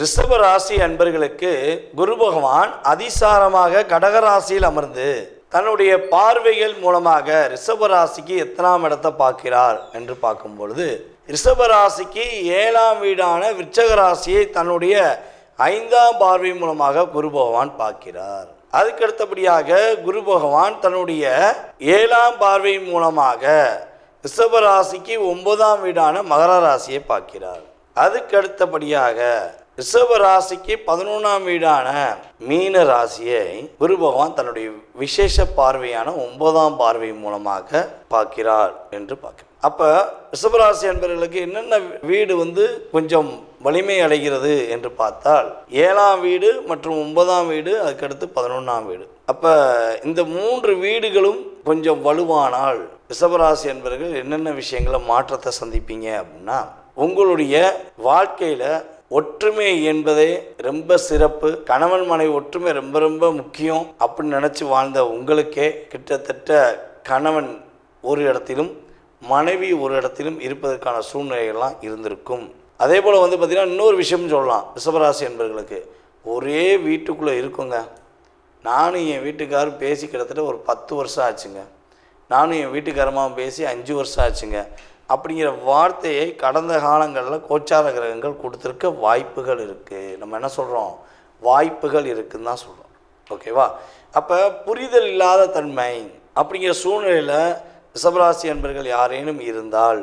ரிஷப ராசி அன்பர்களுக்கு குரு பகவான் அதிசாரமாக கடகராசியில் அமர்ந்து தன்னுடைய பார்வைகள் மூலமாக ரிஷப ராசிக்கு எத்தனாம் இடத்தை பார்க்கிறார் என்று பார்க்கும் பொழுது ரிஷப ராசிக்கு ஏழாம் வீடான விருச்சக ராசியை தன்னுடைய ஐந்தாம் பார்வை மூலமாக குரு பகவான் பார்க்கிறார். அதுக்கு அடுத்தபடியாக குரு பகவான் தன்னுடைய ஏழாம் பார்வை மூலமாக ரிஷப ராசிக்கு ஒன்பதாம் வீடான மகர ராசியை பார்க்கிறார். அதுக்கு அடுத்தபடியாக ரிஷப ராசிக்கு பதினொன்றாம் வீடான மீன ராசியை குரு பகவான் தன்னுடைய விசேஷ பார்வையான ஒன்பதாம் பார்வை மூலமாக பார்க்கிறார் என்று பார்க்கிறார் அப்போ ரிஷபராசி என்பவர்களுக்கு என்னென்ன வீடு வந்து கொஞ்சம் வலிமை அடைகிறது என்று பார்த்தால் ஏழாம் வீடு மற்றும் ஒன்பதாம் வீடு அதுக்கடுத்து பதினொன்றாம் வீடு. அப்போ இந்த மூன்று வீடுகளும் கொஞ்சம் வலுவானால் ரிஷபராசி என்பவர்கள் என்னென்ன விஷயங்களை மாற்றத்தை சந்திப்பீங்க அப்படின்னா உங்களுடைய வாழ்க்கையில் ஒற்றுமை என்பதே ரொம்ப சிறப்பு. கணவன் மனைவி ஒற்றுமை ரொம்ப ரொம்ப முக்கியம் அப்படின்னு நினச்சி வாழ்ந்த உங்களுக்கே கிட்டத்தட்ட கணவன் ஒரு இடத்திலும் மனைவி ஒரு இடத்திலும் இருப்பதற்கான சூழ்நிலைகள்லாம் இருந்திருக்கும். அதே போல் வந்து பார்த்திங்கன்னா இன்னொரு விஷயம் சொல்லலாம். ரிஷபராசி என்பவர்களுக்கு ஒரே வீட்டுக்குள்ளே இருக்குங்க. நானும் என் வீட்டுக்காரும் பேசி கிட்டத்தட்ட ஒரு பத்து வருஷம் ஆச்சுங்க. நானும் என் வீட்டுக்காரமாக பேசி அஞ்சு வருஷம் ஆச்சுங்க. அப்படிங்கிற வார்த்தையை கடந்த காலங்களில் கோச்சார கிரகங்கள் கொடுத்துருக்க வாய்ப்புகள் இருக்குது நம்ம என்ன சொல்கிறோம் வாய்ப்புகள் இருக்குன்னு தான் சொல்கிறோம் ஓகேவா அப்போ புரிதல் இல்லாத தன்மை அப்படிங்கிற சூழ்நிலையில் ரிஷபராசி என்பர்கள் யாரேனும் இருந்தால்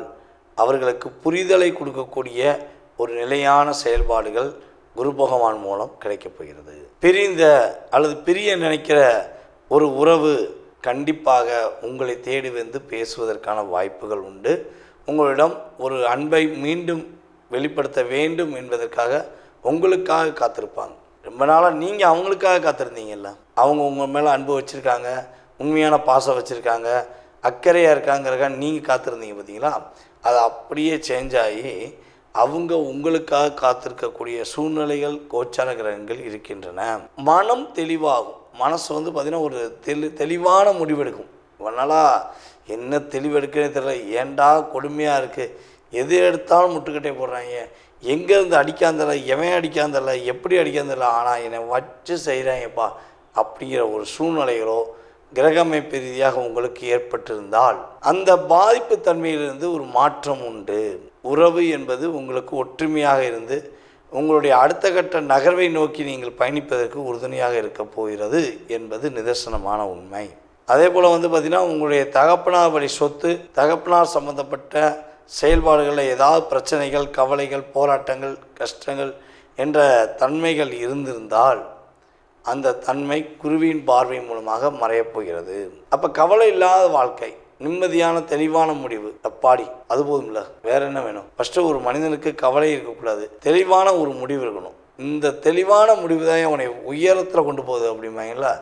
அவர்களுக்கு புரிதலை கொடுக்கக்கூடிய ஒரு நிலையான செயல்பாடுகள் குரு பகவான் மூலம் கிடைக்கப் போகிறது. பிரிந்த அல்லது பிரிய நினைக்கிற ஒரு உறவு கண்டிப்பாக உங்களை தேடி வந்து பேசுவதற்கான வாய்ப்புகள் உண்டு. உங்களிடம் ஒரு அன்பை மீண்டும் வெளிப்படுத்த வேண்டும் என்பதற்காக உங்களுக்காக காத்திருப்பாங்க. ரொம்ப நாளாக நீங்கள் அவங்களுக்காக காத்திருந்தீங்கல்ல? அவங்க உங்கள் மேலே அன்பு வச்சுருக்காங்க உண்மையான பாசம் வச்சுருக்காங்க அக்கறையாக இருக்காங்கிறக்காக நீங்கள் காத்திருந்தீங்க பார்த்தீங்களா அது அப்படியே சேஞ்ச் ஆகி அவங்க உங்களுக்காக காத்திருக்கக்கூடிய சூழ்நிலைகள் கோச்சார கிரகங்கள் இருக்கின்றன. மனம் தெளிவாகும். மனசு வந்து பார்த்திங்கன்னா ஒரு தெளி தெளிவான முடிவெடுக்கும். இவனாலா என்ன தெளிவெடுக்கனே தெரியல. ஏண்டா கொடுமையாக இருக்குது எது எடுத்தாலும் முட்டுக்கட்டே போடுறாங்க. எங்கேருந்து அடிக்காந்தல எவன் அடிக்காந்தல எப்படி அடிக்காந்தல ஆனால் என்னை வச்சு செய்கிறாங்கப்பா அப்படிங்கிற ஒரு சூழ்நிலைகளோ கிரகமைப்பு ரீதியாக உங்களுக்கு ஏற்பட்டிருந்தால் அந்த பாதிப்பு தன்மையிலிருந்து ஒரு மாற்றம் உண்டு. உறவு என்பது உங்களுக்கு ஒற்றுமையாக இருந்து உங்களுடைய அடுத்த கட்ட நகர்வை நோக்கி நீங்கள் பயணிப்பதற்கு உறுதுணையாக இருக்க போகிறது என்பது நிதர்சனமான உண்மை. அதே போல் வந்து பார்த்திங்கன்னா உங்களுடைய தகப்பனார் வழி சொத்து தகப்பனார் சம்மந்தப்பட்ட செயல்பாடுகளில் ஏதாவது பிரச்சனைகள் கவலைகள் போராட்டங்கள் கஷ்டங்கள் என்ற தன்மைகள் இருந்திருந்தால் அந்த தன்மை குருவியின் பார்வை மூலமாக மறையப்போகிறது அப்போ கவலை இல்லாத வாழ்க்கை நிம்மதியான தெளிவான முடிவு அப்பாடி அது போதும்ல வேற என்ன வேணும்? ஃபஸ்ட்டு ஒரு மனிதனுக்கு கவலை இருக்கக்கூடாது. தெளிவான ஒரு முடிவு இருக்கணும். இந்த தெளிவான முடிவு தான் அவனை உயரத்தில் கொண்டு போகுது அப்படிம்பாங்களா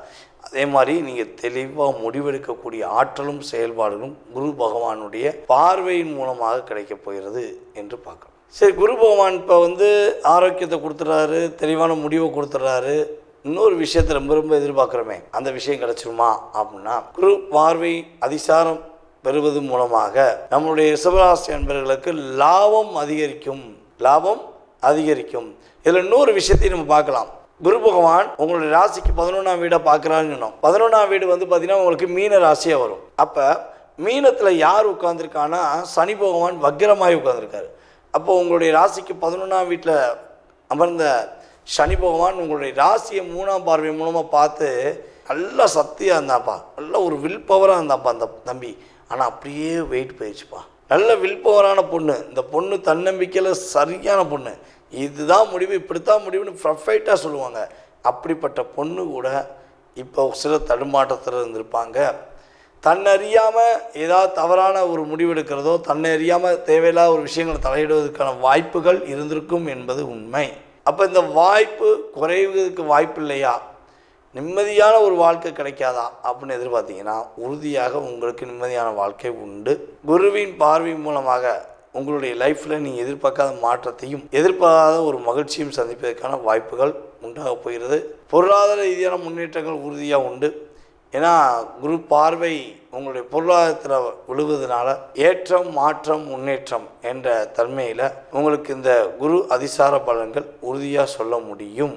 அதே மாதிரி நீங்கள் தெளிவாக முடிவெடுக்கக்கூடிய ஆற்றலும் செயல்பாடுகளும் குரு பகவானுடைய பார்வையின் மூலமாக கிடைக்கப் போகிறது என்று பார்க்கலாம் சரி குரு பகவான் இப்போ வந்து ஆரோக்கியத்தை கொடுத்துட்றாரு தெளிவான முடிவை கொடுத்துட்றாரு இன்னொரு விஷயத்தை ரொம்ப ரொம்ப எதிர்பார்க்குறோமே. அந்த விஷயம் கிடைச்சிருமா அப்படின்னா குரு பார்வை அதிசாரம் பெறுவது மூலமாக நம்மளுடைய ரிஷபராசி அன்பர்களுக்கு லாபம் அதிகரிக்கும் லாபம் அதிகரிக்கும். இதில் இன்னொரு விஷயத்தையும் நம்ம பார்க்கலாம். குரு பகவான் உங்களுடைய ராசிக்கு பதினொன்றாம் வீடை பார்க்குறான்னு சொன்னோம். பதினொன்றாம் வீடு வந்து பார்த்திங்கன்னா உங்களுக்கு மீன ராசியாக வரும். அப்போ மீனத்தில் யார் உட்காந்துருக்கான்னா சனி பகவான் வக்கிரமாய் உட்காந்துருக்காரு அப்போ உங்களுடைய ராசிக்கு பதினொன்றாம் வீட்டில் அமர்ந்த சனி பகவான் உங்களுடைய ராசியை மூணாம் பார்வை மூலமாக பார்த்து நல்லா சக்தியாக இருந்தாப்பா. நல்ல ஒரு வில் பவராக இருந்தாப்பா அந்த தம்பி. ஆனால் அப்படியே வெயிட் போயிடுச்சுப்பா. நல்ல வில் பவரான பொண்ணு. இந்த பொண்ணு தன்னம்பிக்கையில் சரியான பொண்ணு. இதுதான் முடிவு இப்படித்தான் முடிவுன்னு ப்ரஃபைட்டாக சொல்லுவாங்க. அப்படிப்பட்ட பொண்ணு கூட இப்போ சில தடுமாற்றத்தில் இருந்திருப்பாங்க. தன்னறியாமல் ஏதாவது தவறான ஒரு முடிவெடுக்கிறதோ தன்னை அறியாமல் தேவையில்லாத ஒரு விஷயங்களை தலையிடுவதற்கான வாய்ப்புகள் இருந்திருக்கும் என்பது உண்மை. அப்போ இந்த வாய்ப்பு குறைவதற்கு வாய்ப்பு இல்லையா? நிம்மதியான ஒரு வாழ்க்கை கிடைக்காதா? அப்படின்னு எதிர்பார்த்தீங்கன்னா உறுதியாக உங்களுக்கு நிம்மதியான வாழ்க்கை உண்டு. குருவின் பார்வை மூலமாக உங்களுடைய லைஃப்பில் நீங்கள் எதிர்பார்க்காத மாற்றத்தையும் எதிர்பாராத ஒரு மகிழ்ச்சியும் சந்திப்பதற்கான வாய்ப்புகள் உண்டாக போகிறது. பொருளாதார ரீதியான முன்னேற்றங்கள் உறுதியாக உண்டு. ஏன்னா குரு பார்வை உங்களுடைய பொருளாதாரத்தில் விழுவதனால ஏற்றம் மாற்றம் முன்னேற்றம் என்ற தன்மையில் உங்களுக்கு இந்த குரு அதிசார பலன்கள் உறுதியாக சொல்ல முடியும்.